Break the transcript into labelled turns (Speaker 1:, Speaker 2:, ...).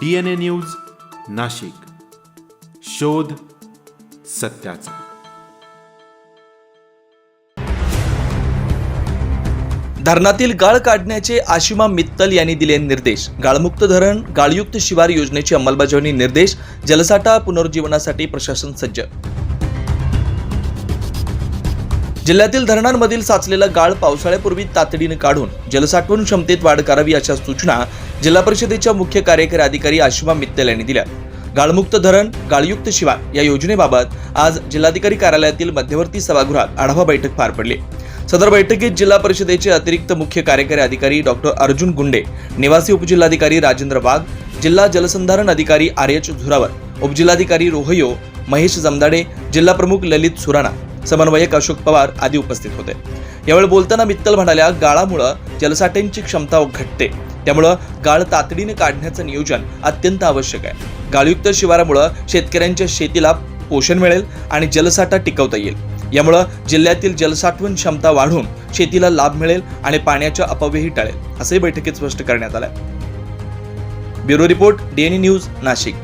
Speaker 1: D N A news Nashik. शोध सत्याचा.
Speaker 2: धरणातील गाळ काढण्याचे आशिमा मित्तल यांनी दिले निर्देश. गाळमुक्त धरण गाळयुक्त शिवार योजनेची अंमलबजावणी निर्देश जलसाठा पुनरुज्जीवनासाठी प्रशासन सज्ज. जिल्ह्यातील धरणांमधील साचलेला गाळ पावसाळ्यापूर्वी तातडीने काढून जलसाठवण क्षमतेत वाढ करावी अशा सूचना जिल्हा परिषदेच्या मुख्य कार्यकारी अधिकारी आशिमा मित्तल यांनी दिल्या. गाळमुक्त धरण गाळयुक्त शिवार या योजनेबाबत आज जिल्हाधिकारी कार्यालयातील मध्यवर्ती सभागृहात आढावा बैठक पार पडली. सदर बैठकीत जिल्हा परिषदेचे अतिरिक्त मुख्य कार्यकारी अधिकारी डॉक्टर अर्जुन गुंडे निवासी उपजिल्हाधिकारी राजेंद्र वाघ जिल्हा जलसंधारण अधिकारी आर एच झुरावर उपजिल्हाधिकारी रोहयो महेश जमदाडे जिल्हा प्रमुख ललित सुराणा समन्वयक अशोक पवार आदी उपस्थित होते. यावेळी बोलताना मित्तल म्हणाल्या गाळामुळं जलसाठ्यांची क्षमता घटते. त्यामुळं गाळ तातडीने काढण्याचं नियोजन अत्यंत आवश्यक आहे. गाळयुक्त शिवारामुळं शेतकऱ्यांच्या शेतीला पोषण मिळेल आणि जलसाठा टिकवता येईल. यामुळं जिल्ह्यातील जलसाठवण क्षमता वाढून शेतीला लाभ मिळेल आणि पाण्याच्या अपव्यही टाळेल. असंही बैठकीत स्पष्ट करण्यात आलं bureau report DNA news Nashik.